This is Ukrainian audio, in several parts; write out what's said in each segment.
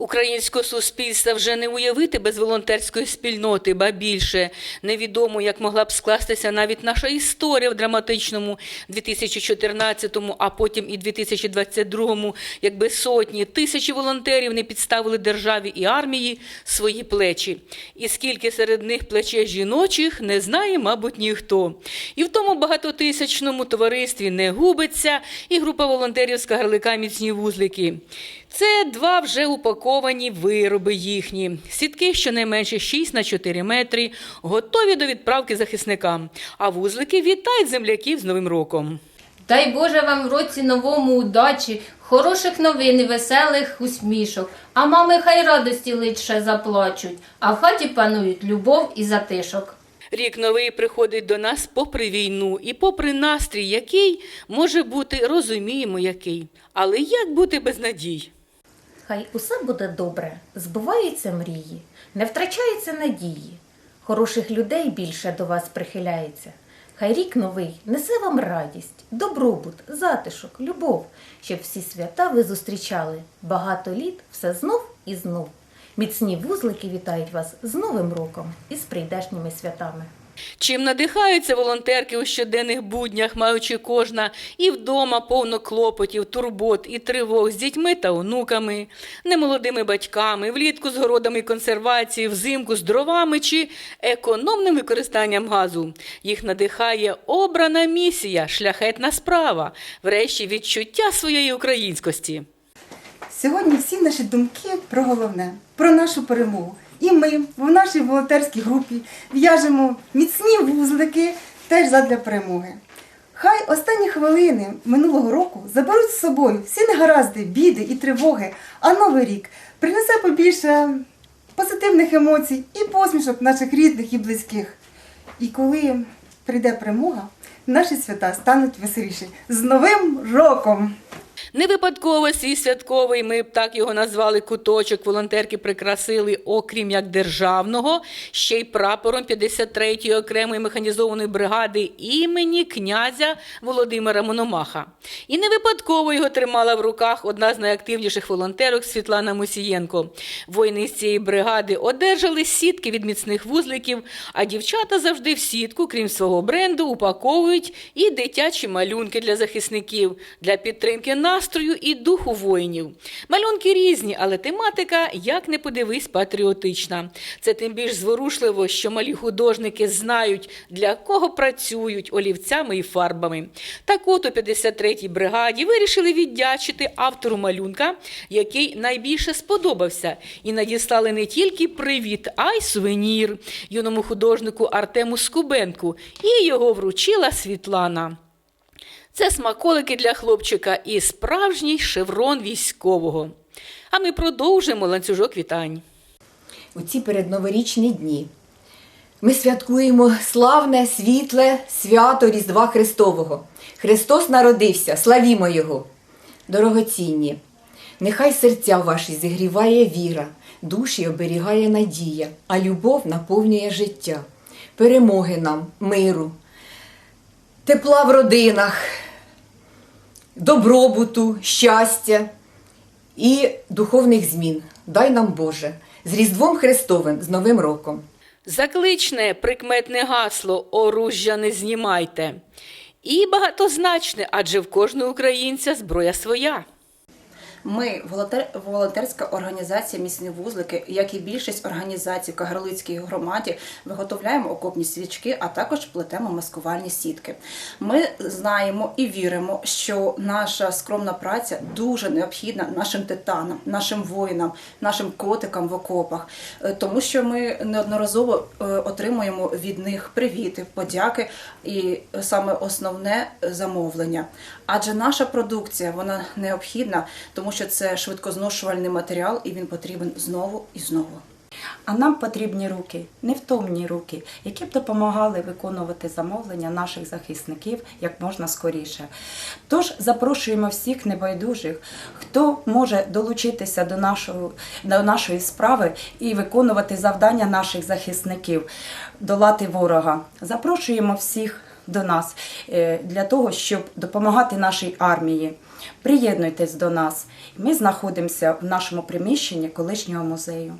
Українського суспільства вже не уявити без волонтерської спільноти, ба більше невідомо, як могла б скластися навіть наша історія в драматичному 2014-му, а потім і 2022-му, якби сотні, тисячі волонтерів не підставили державі і армії свої плечі. І скільки серед них плече жіночих, не знає, мабуть, ніхто. І в тому багатотисячному товаристві не губиться і група волонтерів з Кагарлика міцні вузлики. Це два вже упаковані вироби їхні. Сітки щонайменше 6 на 4 метри, готові до відправки захисникам. А вузлики вітають земляків з Новим роком. Дай Боже вам в році новому удачі, хороших новин і веселих усмішок. А мами хай радості лише заплачуть, а в хаті панують любов і затишок. Рік новий приходить до нас попри війну і попри настрій, який може бути, розуміємо, який. Але як бути без надій? Хай усе буде добре, збуваються мрії, не втрачаються надії. Хороших людей більше до вас прихиляється. Хай рік новий несе вам радість, добробут, затишок, любов, щоб всі свята ви зустрічали. Багато літ все знов і знов. Міцні вузлики вітають вас з Новим роком і з прийдешніми святами. Чим надихаються волонтерки у щоденних буднях, маючи кожна і вдома повно клопотів, турбот і тривог з дітьми та онуками, немолодими батьками, влітку з городами консервації, взимку з дровами чи економним використанням газу. Їх надихає обрана місія, шляхетна справа, врешті відчуття своєї українськості. Сьогодні всі наші думки про головне, про нашу перемогу. І ми в нашій волонтерській групі в'яжемо міцні вузлики теж задля перемоги. Хай останні хвилини минулого року заберуть з собою всі негаразди, біди і тривоги, а новий рік принесе побільше позитивних емоцій і посмішок наших рідних і близьких. І коли прийде перемога, наші свята стануть веселіші. З Новим роком! Не випадково свій святковий, ми б так його назвали куточок. Волонтерки прикрасили, окрім як державного, ще й прапором 53-ї окремої механізованої бригади імені князя Володимира Мономаха. І не випадково його тримала в руках одна з найактивніших волонтерок Світлана Мусієнко. Воїни з цієї бригади одержали сітки від міцних вузликів, а дівчата завжди в сітку, крім свого бренду, упаковують і дитячі малюнки для захисників, для підтримки настрою і духу воїнів. Малюнки різні, але тематика, як не подивись, патріотична. Це тим більш зворушливо, що малі художники знають, для кого працюють олівцями і фарбами. Так от у 53-й бригаді вирішили віддячити автору малюнка, який найбільше сподобався, і надіслали не тільки привіт, а й сувенір юному художнику Артему Скубенку, і його вручила Світлана. Це смаколики для хлопчика і справжній шеврон військового. А ми продовжимо ланцюжок вітань. у ці передноворічні дні. Ми святкуємо славне, світле свято Різдва Христового. Христос народився, славімо Його. Дорогоцінні, нехай серця ваші зігріває віра, душі оберігає надія, а любов наповнює життя, перемоги нам, миру, тепла в родинах, добробуту, щастя і духовних змін. Дай нам Боже, з Різдвом Христовим, з Новим роком. Закличне прикметне гасло оружжя не знімайте. І багатозначне, адже в кожного українця зброя своя. Ми, волонтер, волонтерська організація Міцні вузлики, як і більшість організацій в громаді, виготовляємо окопні свічки, а також плетемо маскувальні сітки. Ми знаємо і віримо, що наша скромна праця дуже необхідна нашим титанам, нашим воїнам, нашим котикам в окопах, Е, тому що ми неодноразово е, отримуємо від них привіти, подяки і саме основне замовлення. Адже наша продукція вона необхідна, тому що це швидкозношувальний матеріал, і він потрібен знову і знову. А нам потрібні руки, невтомні руки, які б допомагали виконувати замовлення наших захисників як можна скоріше. Тож запрошуємо всіх небайдужих, хто може долучитися до нашого, до нашої справи і виконувати завдання наших захисників, долати ворога. Запрошуємо всіх до нас е, для того, щоб допомагати нашій армії. Приєднуйтесь до нас. Ми знаходимося в нашому приміщенні колишнього музею.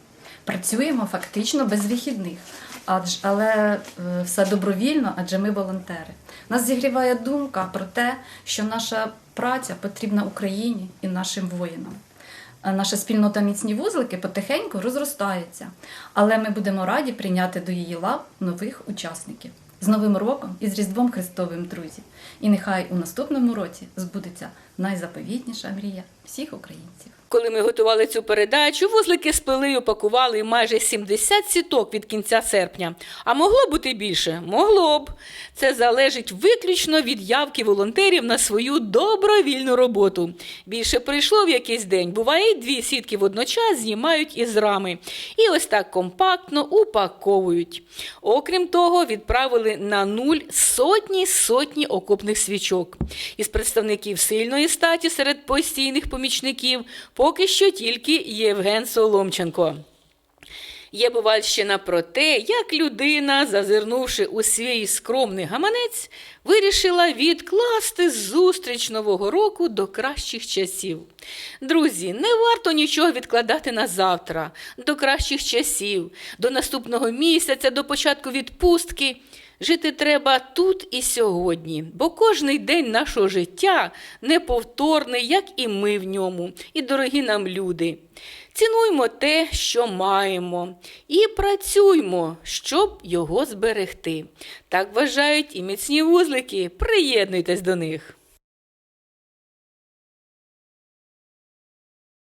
працюємо фактично без вихідних. Адж, але е, все добровільно, адже ми волонтери. Нас зігріває думка про те, що наша праця потрібна Україні і нашим воїнам. Наша спільнота міцні вузлики потихеньку розростається, але ми будемо раді прийняти до її лав нових учасників. З Новим роком і з Різдвом Христовим, друзі! І нехай у наступному році збудеться найзаповітніша мрія всіх українців. Коли ми готували цю передачу, вузлики сплели і опакували майже 70 сіток від кінця серпня. А могло бути більше? Могло б. Це залежить виключно від явки волонтерів на свою добровільну роботу. Більше прийшло в якийсь день. Буває, дві сітки водночас знімають із рами. І ось так компактно упаковують. Окрім того, відправили на нуль сотні сотні окопних свічок. Із представників сильної статі серед постійних помічників поки що тільки Євген Соломченко. Є бувальщина про те, як людина, зазирнувши у свій скромний гаманець, вирішила відкласти зустріч Нового року до кращих часів. Друзі, не варто нічого відкладати на завтра, до кращих часів, до наступного місяця, до початку відпустки. Жити треба тут і сьогодні, бо кожний день нашого життя неповторний, як і ми в ньому, і дорогі нам люди. Цінуймо те, що маємо, і працюймо, щоб його зберегти. Так вважають і міцні вузлики. Приєднуйтесь до них.